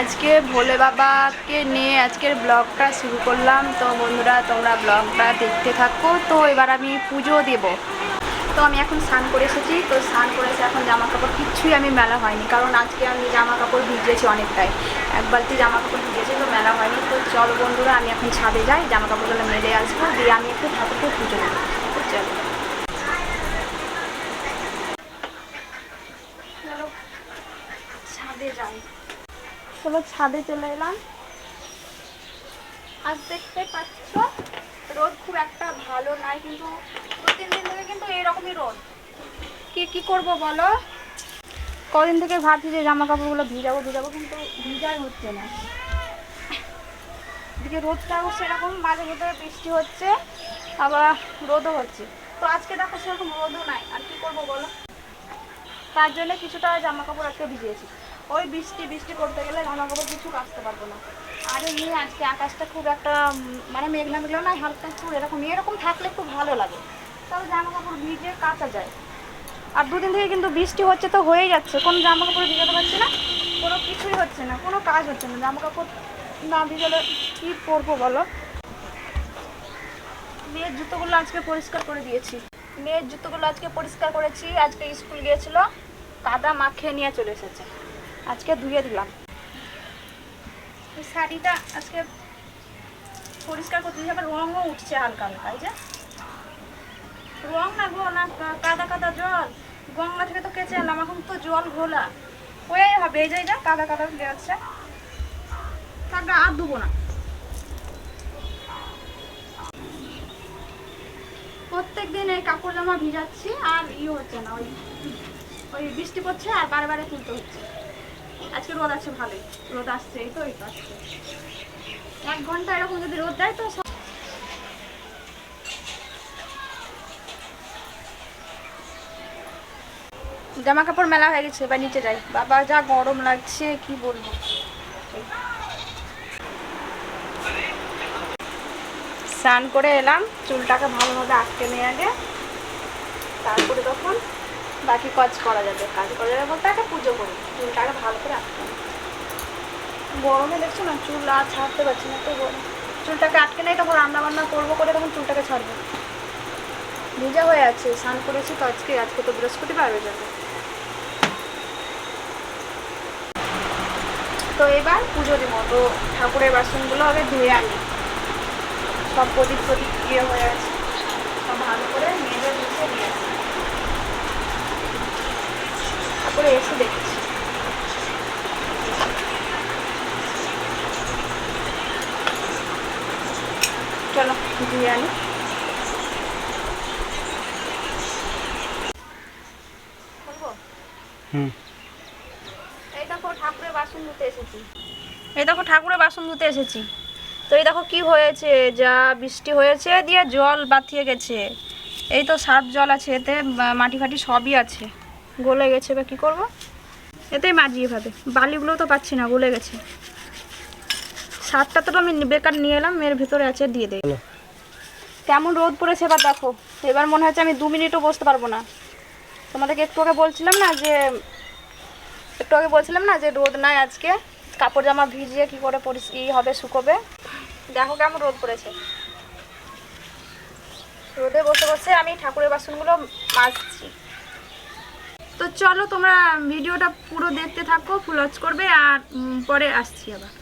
আজকে ভোলে বাবাকে নিয়ে আজকের ব্লগটা শুরু করলাম। তো বন্ধুরা, তোমরা ব্লগটা দেখতে থাকো। তো এবার আমি পুজো দেব। তো আমি এখন স্নান করে এসেছি। তো স্নান করে এসে এখন জামা কাপড় কিচ্ছুই আমি মেলা হয়নি। কারণ আজকে আমি জামা কাপড় ভিজিয়েছি অনেকটাই। এক বালতি জামা কাপড় ভিজিয়েছি তো মেলা হয়নি। তো চলো বন্ধুরা, আমি এখন ছাদে যাই। জামা কাপড়গুলো মেলে আসব। দিয়ে আমি একটু ঠাকুরকে পুজো দেবো। চলো ছাদে যাই চলো ছাদে চলে এলাম। আজ দেখতে পাচ্ছ, রোদ খুব একটা ভালো নাই, কিন্তু দু তিন দিন থেকে কিন্তু এরকমই রোদ। কি কি করব বলো? কদিন থেকে ভাবছি যে জামা কাপড়গুলো ভিজাবো ভিজাবো, কিন্তু ভিজাই হচ্ছে না। এদিকে রোদটাও সেরকম, মাঝে মধ্যে বৃষ্টি হচ্ছে, আবার রোদও হচ্ছে। তো আজকে দেখো সেরকম রোদও নাই, আর কি করব বলো? তার জন্য কিছুটা জামা কাপড় আজকে ভিজিয়েছি। ওই বৃষ্টি বৃষ্টি করতে গেলে জামা কাপড় কিছু কাচতে পারব না। আর এমনি আজকে আকাশটা খুব একটা মানে মেঘনা মেঘলা না হালকা একটু এরকম এরকম থাকলে খুব ভালো লাগে। তবে জামা কাপড় ভিজে কাচা যায়। আর দুদিন থেকে কিন্তু বৃষ্টি হচ্ছে তো হয়েই যাচ্ছে কোনো জামা কাপড় ভিজাতে পারছি না কোনো কিছুই হচ্ছে না কোনো কাজ হচ্ছে না জামা কাপড় না ভিজালে কী পরবো বলো? মেয়ের জুতোগুলো আজকে পরিষ্কার করে দিয়েছি। মেয়ের জুতোগুলো আজকে পরিষ্কার করেছি আজকে স্কুল গিয়েছিল কাদা মাখিয়ে নিয়ে চলে এসেছে। আজকে ধুয়ে দিলাম। শাড়িটা আজকে পরিষ্কার করতে আবার রঙও উঠছে হালকা হালকা, এই যে। রং না গো, না কাদা কাদা জল। গঙ্গা থেকে তো কেচে আনলাম, এখন তো জল ঘোলা। হয়ে হবে, এই যে যে, কাদা কাদা যাচ্ছে। তারপরে আর ধুবো না। প্রত্যেক দিন এই কাপড় জামা ভিজাচ্ছি, আর ইয়ে হচ্ছে না, ওই ওই বৃষ্টি পড়ছে আর বারে বারে তুলতে হচ্ছে। আজকে রোদ আছে ভালোই। রোদ আসছে, এই তো এই তো আসছে। এক ঘণ্টা এরকম যদি রোদ দেয় তো জামা কাপড় মেলা হয়ে গেছে, এবার নিচে যাই। বাবা, যা গরম লাগছে, কি বলব? স্নান করে এলাম, চুলটাকে ভালোভাবে আটকে নিয়ে আগে। তারপরে তখন বাকি কাজ করা যাবে, কাজ করা যাবে বলতে আগে পুজো করি চুলটাকে ভালো করে আটকে। গরমে দেখছ না, চুল আর ছাড়তে পারছি না তো গরম। চুলটাকে আটকে নেই, তখন রান্না বান্না করব করে তখন চুলটাকে ছাড়বো। ভিজা হয়ে আছে, স্নান করেছি তো আজকে আজকে তো বৃহস্পতিবার হয়ে যাবে তো এবার পুজো দিব, তো ঠাকুরের বাসনগুলো আগে ধুয়ে আনি। সব প্রদীপ প্রদীপ ইয়ে হয়ে আছে, সব ভালো করে মেজে মুছে দিয়ে আসি তারপরে এসে দেখেছি। চলো আনি এই দেখো ঠাকুরের বাসন ধুতে এসেছি। এই দেখো ঠাকুরের বাসন ধুতে এসেছি। তো এই দেখো কি হয়েছে? যা বৃষ্টি হয়েছে দিয়ে জল বাথিয়ে গেছে। এই তো সার্ফ জল আছে এতে মাটি ফাটি সবই আছে। গলে গেছে বা কী করব? এতেই মাজি এভাবে বালিগুলো তো পাচ্ছি না গলে গেছে। সারটা তো আমি বেকার নিয়ে এলাম এর ভিতরে আছে দিয়ে দেয় কেমন রোদ পড়েছে এবার দেখো। এবার মনে হচ্ছে আমি দু মিনিটও বসতে পারব না। তোমাদেরকে একটু আগে বলছিলাম না যে একটু আগে বলছিলাম না যে রোদ নাই আজকে। কাপড় জামা ভিজিয়ে কি করে পরিস ই হবে শুকোবে। দেখো কেমন রোদ পড়েছে। রোদে বসে বসে আমি ঠাকুরের বাসনগুলো মাজছি। তো চলো তোমরা ভিডিওটা পুরো দেখতে থাকো ফুল ওয়াচ করবে আর পরে আসছি আবার।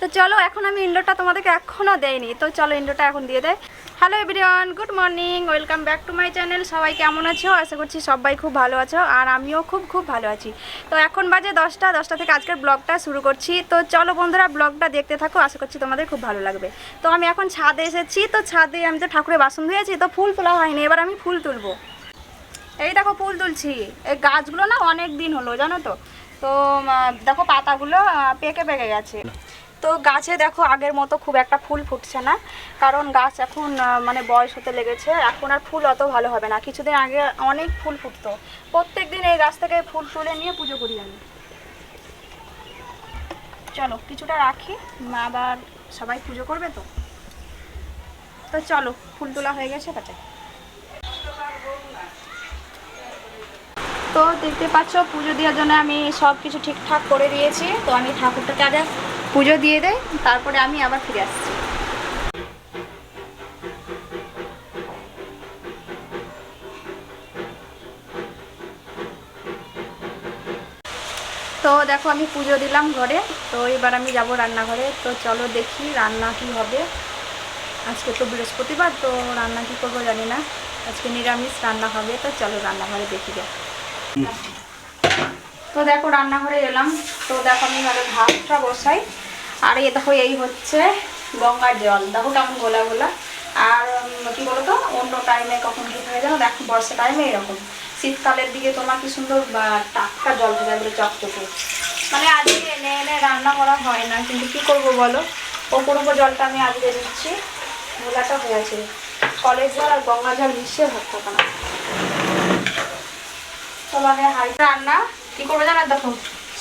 তো চলো, এখন আমি ইন্ডোটা তোমাদেরকে এখনও দেয়নি তো চলো, ইন্ডোটা এখন দিয়ে দেয় hello everyone good morning welcome back to my channel সবাই কেমন আছো? আশা করছি সবাই খুব ভালো আছো, আর আমিও খুব খুব ভালো আছি। তো এখন বাজে দশটা দশটা থেকে আজকের ব্লগটা শুরু করছি। তো চলো বন্ধুরা, ব্লগটা দেখতে থাকো, আশা করছি তোমাদের খুব ভালো লাগবে। তো আমি এখন ছাদে এসেছি, তো ছাদে আমি তো ঠাকুরের বাসন ধুয়েছি, তো ফুল তোলা হয়নি, এবার আমি ফুল তুলবো। এই দেখো ফুল তুলছি। এই গাছগুলো না অনেক দিন হলো, জানো তো? তো দেখো পাতাগুলো পেকে পেকে গেছে। তো গাছে দেখো আগের মতো খুব একটা ফুল ফুটছে না, কারণ গাছ এখন মানে বয়স হতে লেগেছে, এখন আর ফুল অত ভালো হবে না। কিছুদিন আগে অনেক ফুল ফুটতো। প্রত্যেক দিন এই গাছ থেকে ফুল তুলে নিয়ে পুজো করি আমি। চলো, কিছুটা রাখি, মা আবার সবাই পুজো করবে তো? তো চলো, ফুল তোলা হয়ে গেছে তাতে তো দেখতে পাচ্ছ, পুজো দেওয়ার জন্য আমি সব কিছু ঠিকঠাক করে দিয়েছি। তো আমি ঠাকুরটাকে আগে পুজো দিয়ে দেয় তারপরে আমি আবার ফিরে আসছি। তো দেখো, আমি পুজো দিলাম ঘরে। তো এবার আমি যাব রান্নাঘরে। তো চলো দেখি রান্না কি হবে। আজকে তো বৃহস্পতিবার, তো রান্না কি করব জানি না। আজকে নিরামিষ রান্না হবে, তো চলো রান্নাঘরে দেখি যা তো দেখো রান্নাঘরে এলাম। তো দেখো আমি আগে ভাতটা বসাই। আর এ দেখো, এই হচ্ছে গঙ্গার জল। দেখো কেমন গোলা গোলা আর কি বলতো, অন্য টাইমে কখন কি হয়ে যাবে দেখো, বর্ষা টাইমে এরকম। শীতকালের দিকে তোমার কি সুন্দর টাটকা জল থাকে এগুলো চকচকে। মানে আজকে এনে এনে রান্না করা হয় না, কিন্তু কি করব বলো? ওপর উপর জলটা আমি আজকে দিচ্ছি। গোলাটা হয়ে আছে। কলের জল আর গঙ্গা জল মিশিয়ে ভাত থাকে না। তোমাদের হাই রান্না কি করব জানো দেখো?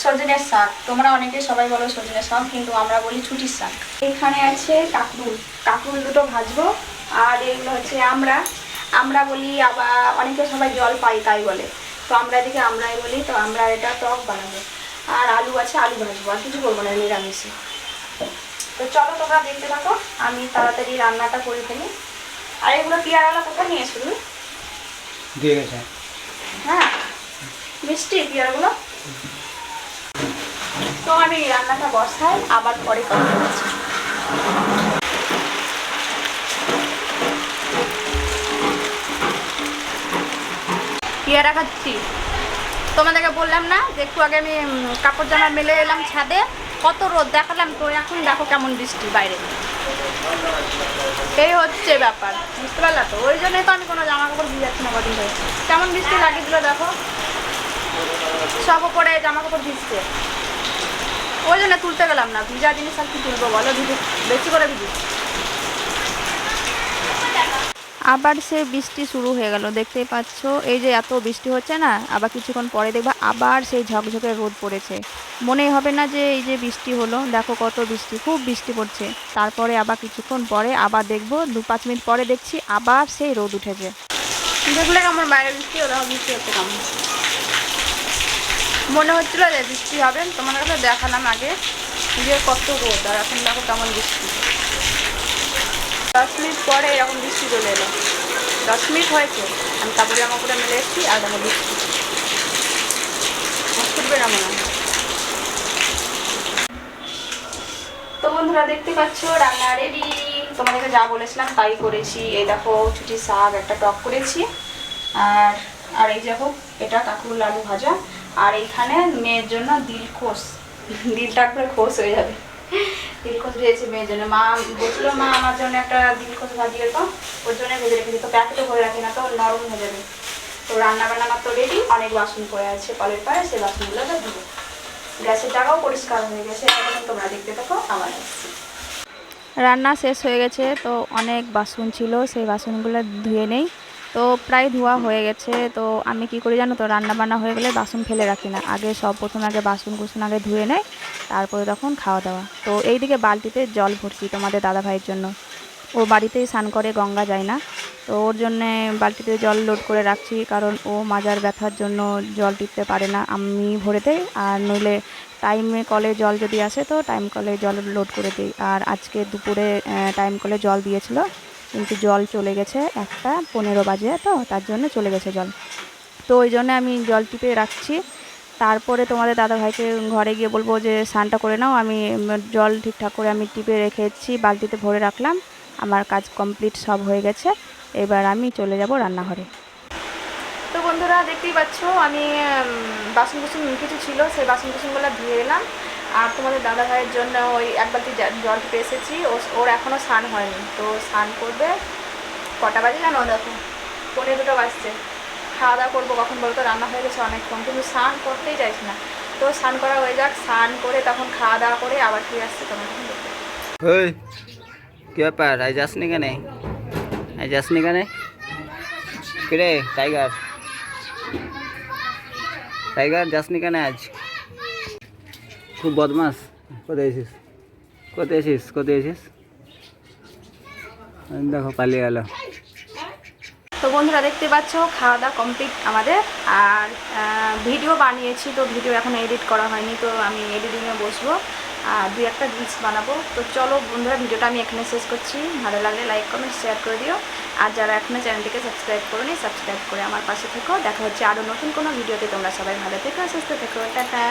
সজনের শাক। তোমরা অনেকে সবাই বলো সজনের শাক, কিন্তু আমরা বলি ছুটির শাক। এখানে আছে কাকুল কাকুল দুটো ভাজবো, আর এগুলো হচ্ছে আমরা। আমরা বলি আবার অনেকে সবাই জল পাই তাই বলে। তো আমরা এদিকে আমরাই বলি, তো আমরা এটা টক বানাবো। আর আলু আছে, আলু ভাজবো, আর কিছু করব না, নিরামিষে। তো চলো তোমরা দেখতে থাকো, আমি তাড়াতাড়ি রান্নাটা করে ফেলি। আর এগুলো পিয়ারালা কোথায় নিয়ে এসো তুমি? দিয়ে গেছে। মিষ্টি পেয়ারাগুলো তো আমি রান্নাটা বসাই, আবার পরে কথা বলছি। পেয়ারা খাচ্ছি তোমাদেরকে বললাম না, যে একটু আগে আমি কাপড় জামা মেলে এলাম ছাদে, কত রোদ দেখালাম তো, এখন দেখো কেমন বৃষ্টি বাইরে। এই হচ্ছে ব্যাপার, বুঝতে পারলা তো? ওই জন্যই তো আমি কোনো জামা কাপড় ভিজাচ্ছি না কদিন ধরে। কেমন বৃষ্টি লাগিয়ে দিল দেখো। সব ওপরে জামা কাপড় ভিজছে। ওই জন্য তুলতে গেলাম না। ভিজা জিনিস আর কি তুলবো বলো? ভিজে, বেশি করে ভিজি। আবার সে বৃষ্টি শুরু হয়ে গেল, দেখতেই পাচ্ছ? এই যে এত বৃষ্টি হচ্ছে না, আবার কিছুক্ষণ পরে দেখবা আবার সেই ঝকঝকে রোদ পড়েছে। মনেই হবে না যে এই যে বৃষ্টি হলো, দেখো কত বৃষ্টি, খুব বৃষ্টি পড়ছে। তারপরে আবার কিছুক্ষণ পরে আবার দেখব, দু পাঁচ মিনিট পরে দেখছি আবার সেই রোদ উঠেছে। দেখলে কেমন বাইরে বৃষ্টি ওরা বৃষ্টি হচ্ছে কেমন? মনে হচ্ছিল যে বৃষ্টি হবে তোমাদের কাছে দেখালাম আগে যে কত রোদ, আর এখন দেখো কেমন বৃষ্টি। দশ মিনিট পরে এরকম বৃষ্টি চলে এলো। দশ মিনিট হয়েছে, আমি তারপরে জামা করে মেলে এসেছি, আর দেখো বৃষ্টি। ফুটবে না মনে হয়। তো বন্ধুরা, দেখতে পাচ্ছ, রান্না রেডি তোমাদেরকে যা বলেছিলাম তাই করেছি। এই দেখো ছুটি শাক, একটা টক করেছি। আর আর এই দেখো, এটা কাকুর আলু ভাজা। আর এইখানে মেয়ের জন্য দিল দিলখোস দিলটা করে খোস হয়ে যাবে। দিলখোস ভেজেছি মেয়ের জন্য। মা বলছিল, মা, আমার জন্য একটা দিলখোস ভাজিয়ে তো ওর জন্য ভেজে রেখেছি। তো প্যাকেটও ভরে রাখি না, তো নরম হয়ে যাবে। তো রান্না বান্না আমার তো রেডি অনেক বাসন পড়ে আছে কলের পাড়ে সেই বাসনগুলো ধুবো। গ্যাসের জায়গাও পরিষ্কার হয়ে গেছে। এখন তোমরা দেখতে থাকো, আবার আসছি। রান্না শেষ হয়ে গেছে, তো অনেক বাসন ছিল। সেই বাসনগুলো ধুয়ে নেই। তো প্রায় ধোয়া হয়ে গেছে। তো আমি কি করি জানো তো রান্না বান্না হয়ে গেলে বাসন ফেলে রাখি না। আগে সব প্রথমে আগে বাসন কুসন আগে ধুয়ে নেয় তারপরে তখন খাওয়া দাওয়া। তো এইদিকে বালতিতে জল ভরছি তোমাদের দাদা ভাইয়ের জন্য। ও বাড়িতেই স্নান করে, গঙ্গা যায় না। তো ওর জন্যে বালতিতে জল লোড করে রাখছি, কারণ ও মাজার ব্যথার জন্য জল টিপতে পারে না। আমি ভরে দেই, আর নইলে টাইমে কলে জল যদি আসে তো টাইম কলে জল লোড করে দিই। আর আজকে দুপুরে টাইম কলে জল দিয়েছিল। কিন্তু জল চলে গেছে একটা, পনেরো বাজে, তো তার জন্য চলে গেছে জল। তো ওই জন্য আমি জল টিপে রাখছি। তারপরে তোমাদের দাদা ভাইকে ঘরে গিয়ে বলব যে, স্নানটা করে নাও। আমি জল ঠিকঠাক করে আমি টিপে রেখেছি, বালতিতে ভরে রাখলাম। আমার কাজ কমপ্লিট সব হয়ে গেছে। এবার আমি চলে যাব রান্নাঘরে। তো বন্ধুরা, দেখতেই পাচ্ছ, আমি বাসন কুসন কিছু ছিল, সেই বাসন কুসনগুলো ধুয়ে এলাম। আর তোমাদের দাদা ভাইয়ের জন্য ওই এক বালতি জল এসেছি। ওর এখনও স্নান হয়নি, তো স্নান করবে কটা বাজে জানো দেখো? পনেরো দুটো বাজছে। খাওয়া দাওয়া করব কখন বলতো? রান্না হয়ে গেছে অনেকক্ষণ, কিন্তু স্নান করতেই চাইছি না। তো স্নান করা হয়ে যাক, স্নান করে তখন খাওয়া দাওয়া করে আবার ফিরে আসছে তখন তখন দেখতে। কি ব্যাপার? আজ যাসনি কেন? আজ যাসনি কেন? কিরে, টাইগার? টাইগার, যাসনি কেন আজ? খুব বদমাস। কোথায় এসিস কোথায় এসিস কোথায় এসিস দেখো, পালিয়ে গেল। তো বন্ধুরা, দেখতে পাচ্ছ, খাওয়া দাওয়া কমপ্লিট আমাদের। আর ভিডিও বানিয়েছি, তো ভিডিও এখন এডিট করা হয়নি, তো আমি এডিটিংয়ে বসবো। আর দুই একটা রিলস বানাবো। তো চলো বন্ধুরা ভিডিওটা আমি এখানে শেষ করছি। ভালো লাগলে লাইক কমেন্ট শেয়ার করে দিও। আর যারা এখনও চ্যানেলটিকে সাবস্ক্রাইব করোনি সাবস্ক্রাইব করে আমার পাশে থেকো। দেখা হচ্ছে আরও নতুন কোনো ভিডিওতে তোমরা সবাই ভালো থেকো, সুস্থ থেকো। টাটা।